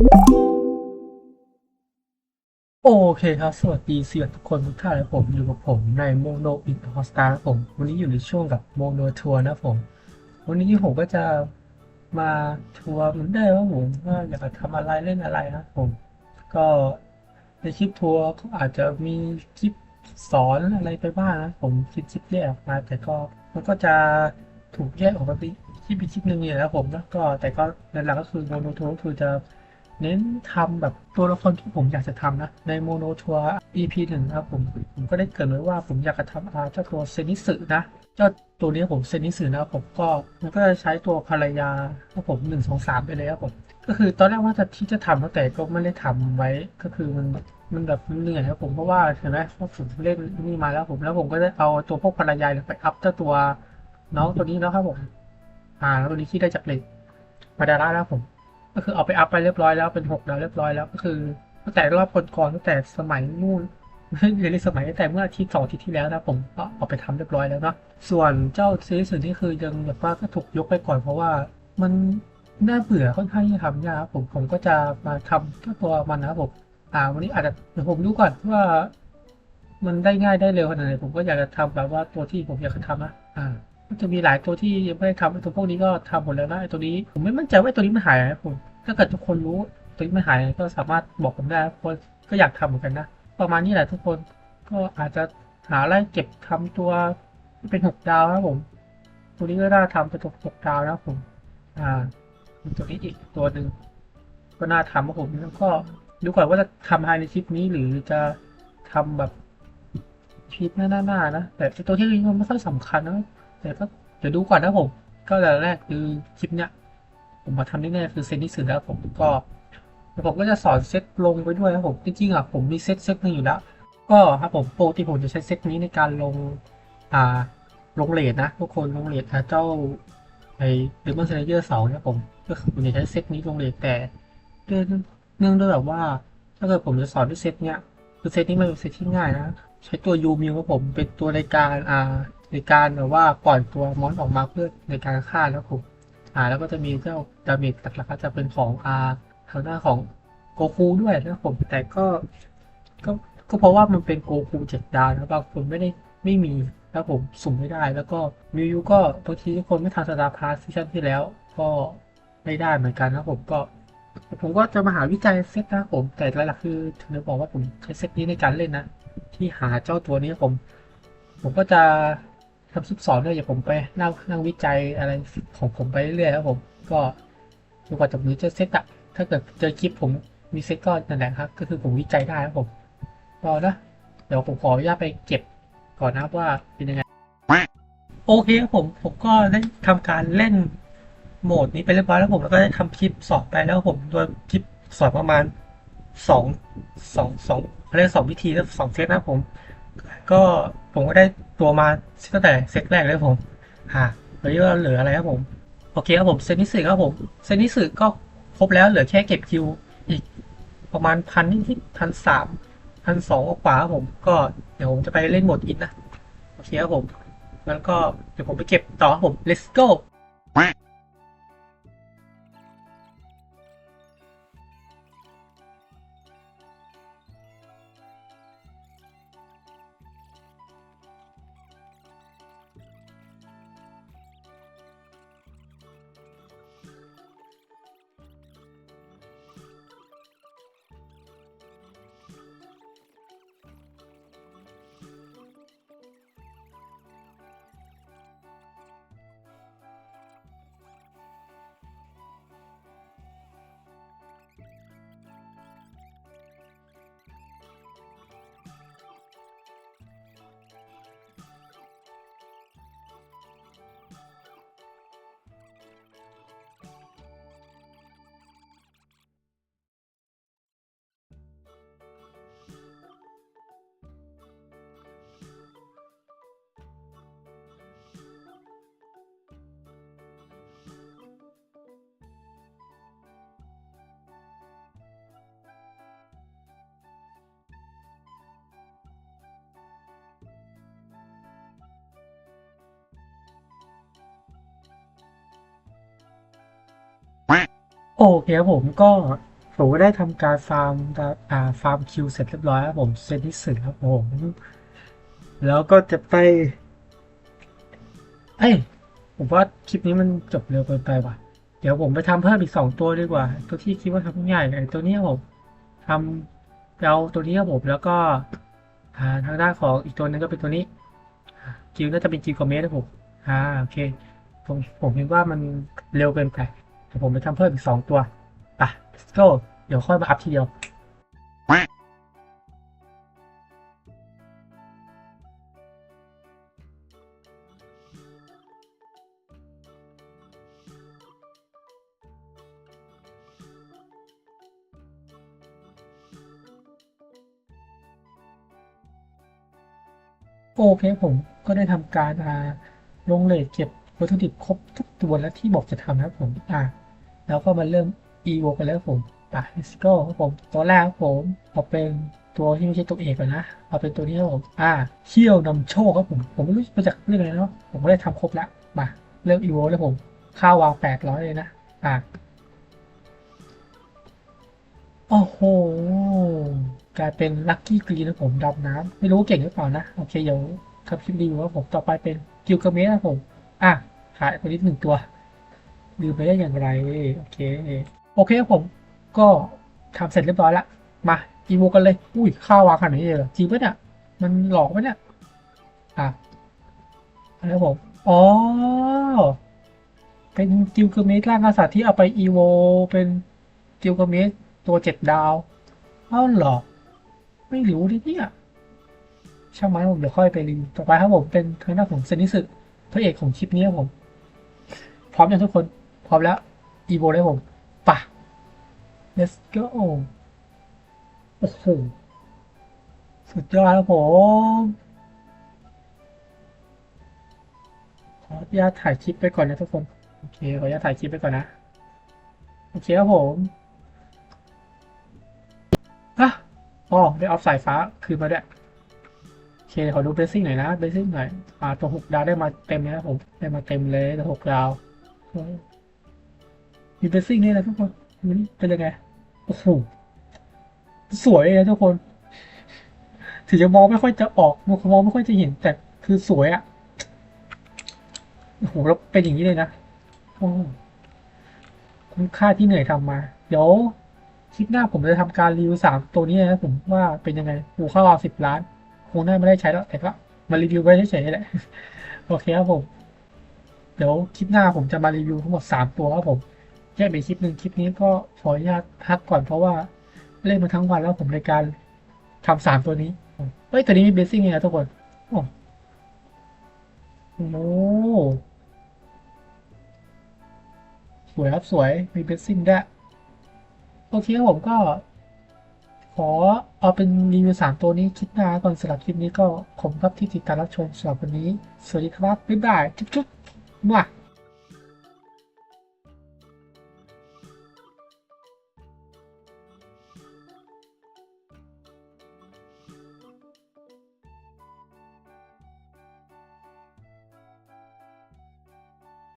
โอเคครับ สวัสดีเสียทุกคนทุกท่านนะผมอยู่กับผมในโมโนอินทอสตาร์ผม วันนี้อยู่ในช่วงกับโมโนทัวร์นะผม วันนี้ผมก็จะมาทัวร์เหมือนเดิมว่าผมว่าอยากจะทำอะไรเล่นอะไรนะผม ก็ในคลิปทัวร์ก็อาจจะมีคลิปสอนอะไรไปบ้างนะผมคิดคลิปแยกออกมา แต่ก็มันก็จะถูกแยกออกมาเป็นคลิปอีกคลิปหนึ่งเนี่ยนะผมแล้วก็แต่ก็ในหลักก็คือโมโนทัวร์ก็คือจะ เน้นทำแบบตัวละครที่ผมอยากจะทำนะ ในโมโนทัวร์ EP หนึ่งนะครับผมผมก็ได้เกิดไว้ว่าผมอยากจะทำอาเจ้าตัวเซนิสึนะเจ้าตัวนี้ผมเซนิสึนะผมก็มันก็จะใช้ตัวภรรยาครับผมหนึ่งสองสามไปเลยครับผมก็คือตอนแรกว่าจะที่จะทำแต่ก็ไม่ได้ทำไว้ก็คือมันมันแบบเหนื่อยครับผมเพราะว่าเห็นไหมว่าผมเล่นนี่มาแล้วผมแล้วผมก็ได้เอาตัวพวกภรรยาไปอัพเจ้าตัวน้องตัวนี้แล้วครับผมอ่าแล้วตัวนี้ที่ได้จากเลดมาดาร่าแล้วผม ก็คือเอาไปอัพไปเรียบร้อยแล้วเป็นหกดาวเรียบร้อยแล้วก็คือตั้งแต่รอบก่อนๆตั้งแต่สมัยนู่นไม่ใช่สมัยตั้งแต่เมื่ออาทิตย์สองอาทิตย์ที่แล้วนะผมก็เอาไปทำเรียบร้อยแล้วเนาะส่วนเจ้าซีรีส์นี่คือยังแบบว่าก็ถูกยกไปก่อนเพราะว่ามันน่าเบื่อค่อนข้างที่จะทำยากครับผมผมก็จะมาทำก็ตัวมันนะครับผมอ่าวันนี้อาจจะเดี๋ยวผมดูก่อนว่า มันได้ง่ายได้เร็วขนาดไหนผมก็อยากจะทำแบบว่าตัวที่ผมอยากจะทำนะอ่า จะมีหลายตัวที่ยังไม่ได้ทำไอ้ตัวพวกนี้ก็ทำหมดแล้วนะไอ้ตัวนี้ผมไม่มั่นใจว่าตัวนี้มันหายนะผมถ้าเกิดทุกคนรู้ตัวนี้มันหายก็สามารถบอกผมได้คนก็อยากทำเหมือนกันนะประมาณนี้แหละทุกคนก็อาจจะหาอะไรเก็บทำตัวเป็นหกดาวนะครับผม ตัวนี้ก็น่าทำเป็นหกดาวนะครับผมอ่าตัวนี้อีกตัวหนึ่งก็น่าทำครับผมแล้วก็ดูก่อนว่าจะทำภายในคลิปนี้หรือจะทำแบบคลิปหน้าๆนะแต่ตัวที่มันไม่ค่อยสำคัญนะ แต่ก็เดี๋ยวดูก่อนนะผม ก็แต่แรกคือคลิปเนี้ยผมมาทำแน่ๆคือเซนที่สื่อแล้วผมก็เดี๋ยวผมก็จะสอนเซตลงไปด้วยนะผมจริงๆอะผมมีเซตเซตหนึ่งอยู่แล้ว ก็ครับผมโปกติผมจะใช้เซตนี้ในการลงอ่าลงเลทนะทุกคนลงเลทอะเจ้าไอ้เดมอนเซนเยอร์เสาเนี่ยผมก็คือผมจะใช้เซตนี้ลงเลทแต่เนื่องเนื่องด้วยแบบว่า ถ้าเกิดผมจะสอนด้วยเซตเนี้ยคือเซตนี้มันเป็นเซตที่ง่ายนะ ใช้ตัวยูมิวครับผมเป็นตัวในการอ่า ในการแบบว่าปล่อยตัวมอนออกมาเพื่อในการฆ่าแล้วผมอ่าแล้วก็จะมีเจ้าดาเมจหลักๆก็จะเป็นของอาทางหน้าของโกคูด้วยนะครับผมแต่ก็ก็ก็เพราะว่ามันเป็นโกคูเจ็ดดาวนะบางคนไม่ได้ไม่มีแล้วผมสุ่มไม่ได้แล้วก็มิวยูก็บางทีทุกคนไม่ทันสตาร์พาสซีซั่นที่แล้ว ก็ไม่ได้เหมือนกันนะผมก็ ผมก็จะมาหาวิจัยเซตนะผมแต่หลักๆคือถึงจะบอกว่าผมใช้เซตนี้ในการเล่นนะ ที่หาเจ้าตัวนี้ผม ผมก็จะ ทำซุปสอนด้วยอย่าผมไปนั่งนั่งวิจัยอะไรของผมไปเรื่อยๆครับผมก็จนกว่าจะมีเจอเซตอะถ้าเกิดเจอคลิปผมมีเซตก็นั่นแหละครับ ก็คือผมวิจัยได้ครับผมก็นะเดี๋ยวผมขออนุญาตไปเก็บก่อนนะว่าเป็นยังไง โอเคครับผมผมก็ได้ทำการเล่นโหมดนี้ไปเรียบร้อยแล้วผมแล้วก็ได้ทำคลิปสอนไปแล้วผมโดยคลิปสอนประมาณสองสองสองเรียกสองวิธีแล้วสองเซตนะครับผม ก็ผมก็ได้ตัวมาตั้งแต่เซตแรกเลยผมอ่าเหลือว่าเหลืออะไรครับผม โอเคครับผมเซตนิสึครับผม เซตนิสึก็ครบแล้วเหลือแค่เก็บคิวอีกประมาณพันนิดพันสามพันสองกว่าครับผม ก็เดี๋ยวผมจะไปเล่นโหมดอินนะ โอเคครับผมงั้นก็เดี๋ยวผมไปเก็บต่อครับผม let's go โอเคครับผมก็ผมก็ได้ทำการฟาร์มอ่าฟาร์มคิวเสร็จเรียบร้อยครับผมเซตที่สี่ครับผม แล้วก็จะไปเอ้ยผมว่าคลิปนี้มันจบเร็วเกินไปว่ะ เดี๋ยวผมไปทำเพิ่มอีกสองตัวดีกว่า ตัวที่คิดว่าทำง่ายไอ้ตัวนี้ครับผมทำเอาตัวนี้ครับผมแล้วก็ทางด้านของอีกตัวหนึงก็เป็นตัวนี้คิวน่าจะเป็นคิวคอมเมนต์นะผมอ่าโอเคผมผมคิดว่ามันเร็วเกินไป เดี๋ยวผมไปทำเพิ่มอีกสองตัวไป let's go เดี๋ยวค่อยมาอัพทีเดียวโอเคผมก็ได้ทำการลงเลทเก็บวัตถุดิบครบทุกตัวแล้วที่บอกจะทำนะครับผมอ่า แล้วก็มาเริ่ม EVO กันแล้วผมไป let's go ครับผม ตัวแรกครับผมเอาเป็นตัวที่ไม่ใช่ตัวเอกก่อนนะ เอาเป็นตัวนี้ครับผม อ่าเขี้ยวนำโชคครับผม ผมไม่รู้มาจากเรื่องอะไรเนาะ ผมก็ได้ทำครบแล้ว มา เริ่ม EVO แล้วผมค่าวาง800เลยนะ อ่าโอ้โห กลายเป็นลัคกี้กรีนนะผมดำน้ำไม่รู้เก่งหรือเปล่านะ โอเค เดี๋ยวทำคลิปรีวิวว่าผมต่อไปเป็นกิลกาเมสนะผม อะ ขายตัวนี้หนึ่งตัว ลืมไปได้อย่างไร โอเค โอเคผมก็ทำเสร็จเรียบร้อยละ มาอีโวกันเลย อุ้ยข้าววางขนาดนี้เลยเหรอจริงปะเนี่ย มันหลอกปะเนี่ย อะอะไรผม อ๋อ เป็นกิลกเมสร่างกษัตริย์ที่เอาไปอีโว เป็นกิลกเมสตัวเจ็ดดาวเอ้าหรอ ไม่รู้ดิเนี่ย ช่างมันผมเดี๋ยวค่อยไปรีวิวต่อไปครับผมเป็นทางด้านของเซนิสึพระเอกของคลิปนี้ครับผม พร้อมยังทุกคน พร้อมแล้ว อีโวเลยผมป่ะ let's go โอ้โหสุดยอดครับผมขออนุญาตถ่ายคลิปไปก่อนนะทุกคน โอเค ขออนุญาตถ่ายคลิปไปก่อนนะ โอเคครับผมอะอ๋อได้ออฟสายฟ้า คืนมาด้วยโอเคขอดูเบสซิ่งหน่อยนะเบสซิ่งหน่อย อ่า ตัวหกดาวได้มาเต็มเลยนะผม ได้มาเต็มเลยตัวหกดาวโอ มีเบสซิ่งนี่นะทุกคนดูนี่เป็นยังไงโอ้โหสวยเลยนะทุกคน ถึงจะมองไม่ค่อยจะออกมองไม่ค่อยจะเห็น แต่คือสวยอะ่ะโอ้โหแล้วเป็นอย่างนี้เลยนะโอ้คุ้มค่าที่เหนื่อยทำมา เดี๋ยวคลิปหน้าผมจะทำการรีวิวสามตัวนี้นะผมว่าเป็นยังไงหูเข้าวสิบล้านคงได้ไม่ได้ใช้แล้ว แต่ก็มารีวิวไว้เฉยๆแหละ โอเคครับผม เดี๋ยวคลิปหน้าผมจะมารีวิวทั้งหมดสามตัวครับผม แยกเป็นคลิปหนึ่งคลิปนี้ก็ขออนุญาตพักก่อนเพราะว่าเล่นมาทั้งวันแล้วผมในการทำสามตัวนี้เฮ้ยตัวนี้มีเบสซิ่งไงทุกคนโอ้โหสวยครับสวยมีเบสซิ่งได้โอเคครับผมก็ ขอเอาเป็นรีวิวสามตัวนี้คลิปหน้าก่อนสำหรับคลิปนี้ก็ขอบคุณครับที่ติดตามรับชมสำหรับวันนี้ สวัสดีครับ บ๊ายบาย จุ๊บๆมั่ว